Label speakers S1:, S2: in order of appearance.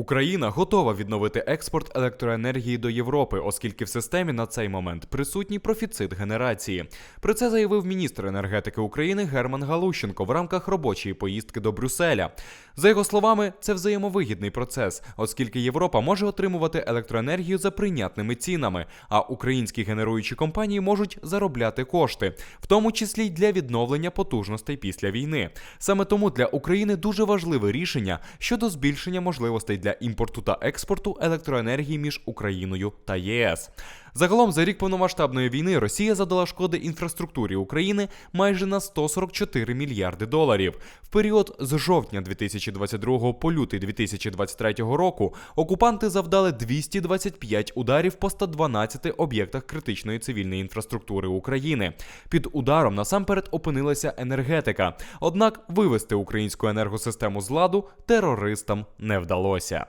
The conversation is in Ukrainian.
S1: Україна готова відновити експорт електроенергії до Європи, оскільки в системі на цей момент присутній профіцит генерації. Про це заявив міністр енергетики України Герман Галущенко в рамках робочої поїздки до Брюсселя. За його словами, це взаємовигідний процес, оскільки Європа може отримувати електроенергію за прийнятними цінами, а українські генеруючі компанії можуть заробляти кошти, в тому числі й для відновлення потужностей після війни. Саме тому для України дуже важливе рішення щодо збільшення можливостей для імпорту та експорту електроенергії між Україною та ЄС. Загалом за рік повномасштабної війни Росія задала шкоди інфраструктурі України майже на 144 мільярди доларів. В період з жовтня 2022 по лютий 2023 року окупанти завдали 225 ударів по 112 об'єктах критичної цивільної інфраструктури України. Під ударом насамперед опинилася енергетика. Однак вивести українську енергосистему з ладу терористам не вдалося.